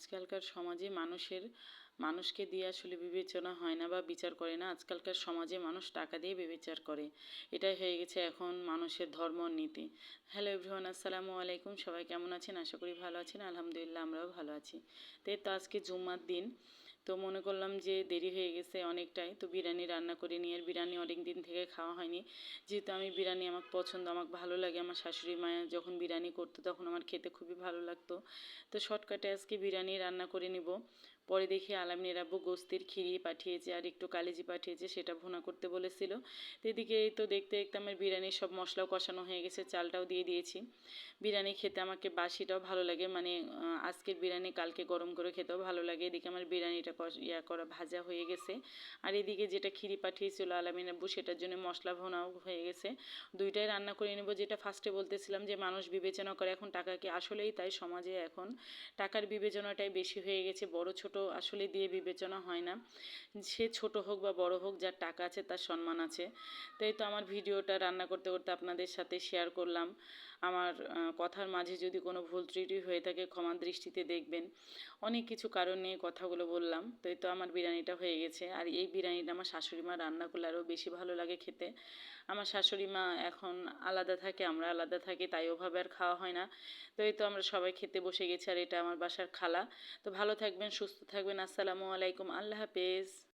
আজকালকার সমাজে মানুষের, মানুষকে দিয়ে আসলে বিবেচনা হয় না বা বিচার করে না, আজকালকার সমাজে মানুষ টাকা দিয়ে বিবেচার করে। এটাই হয়ে গেছে এখন মানুষের ধর্ম নীতি। হ্যালো এভরিওয়ান আসসালামু আলাইকুম। সবাই কেমন আছেন? আশা করি ভালো আছেন। আলহামদুলিল্লাহ, আমরাও ভালো আছি। তো আজকে জুম্মার দিন। তো মনে করলাম যে দেরি হয়ে গেছে অনেকটাই। তো বিরিয়ানি রান্না করে নিয়ে আর বিরিয়ানি অনেক দিন থেকে খাওয়া হয়নি। যেহেতু আমি বিরিয়ানি আমার পছন্দ, আমার ভালো লাগে, আমার শাশুড়ি মায়ের যখন বিরিয়ানি করতো তখন আমার খেতে খুবই ভালো লাগতো। তো শর্টকাটে আজকে বিরিয়ানি রান্না করে নিব। পরে দেখি আলামিনের আব্বু গোস্তির খিরি পাঠিয়েছে আর একটু কালেজি পাঠিয়েছে, সেটা ভুনা করতে বলেছিল। তো এদিকে এই তো দেখতে দেখতে আমার বিরিয়ানির সব মশলাও কষানো হয়ে গেছে, চালটাও দিয়ে দিয়েছি। বিরিয়ানি খেতে আমাকে বাসিটাও ভালো লাগে মানে আজকের বিরিয়ানি কালকে গরম করে খেতেও ভালো লাগে। এদিকে আমার বিরিয়ানিটা ইয়া করা ভাজা হয়ে গেছে। আর এদিকে যেটা খিরি পাঠিয়েছিল আলামিন আব্বু, সেটার জন্য মশলা ভোনাও হয়ে গেছে। দুইটাই রান্না করে নেব, যেটা ফার্স্টে বলতেছিলাম যে, মানুষ বিবেচনা করে, এখন টাকাকে আসলেই তাই সমাজে এখন? টাকার বিবেচনাটাই বেশি হয়ে গেছে, বড় ছোট আসলে দিয়ে বিবেচনা হয় না। সে ছোট হোক বা বড় হোক, যার টাকা আছে তার সম্মান আছে। তাই তো আমার ভিডিওটা রান্না করতে করতে আপনাদের সাথে শেয়ার করলাম। আমার কথার মাঝে যদি কোনো ভুল ত্রুটি হয়ে থাকে ক্ষমা দৃষ্টিতে দেখবেন। অনেক কিছু কারণ নিয়ে কথাগুলো বললাম তো এই তো আমার বিরিয়ানিটা হয়ে গেছে। আর এই বিরিয়ানিটা আমার শাশুড়ি মা রান্না করলে আরও বেশি ভালো লাগে খেতে। আমার শাশুড়ি মা এখন আলাদা থাকে, আমরা আলাদা থাকি, তাই ওভাবে আর খাওয়া হয় না। তো এই তো আমরা সবাই খেতে বসে গেছি, আর এটা আমার বাসার খালা। তো ভালো থাকবেন, সুস্থ থাকবেন, আসসালামু আলাইকুম, আল্লাহ হাফেজ।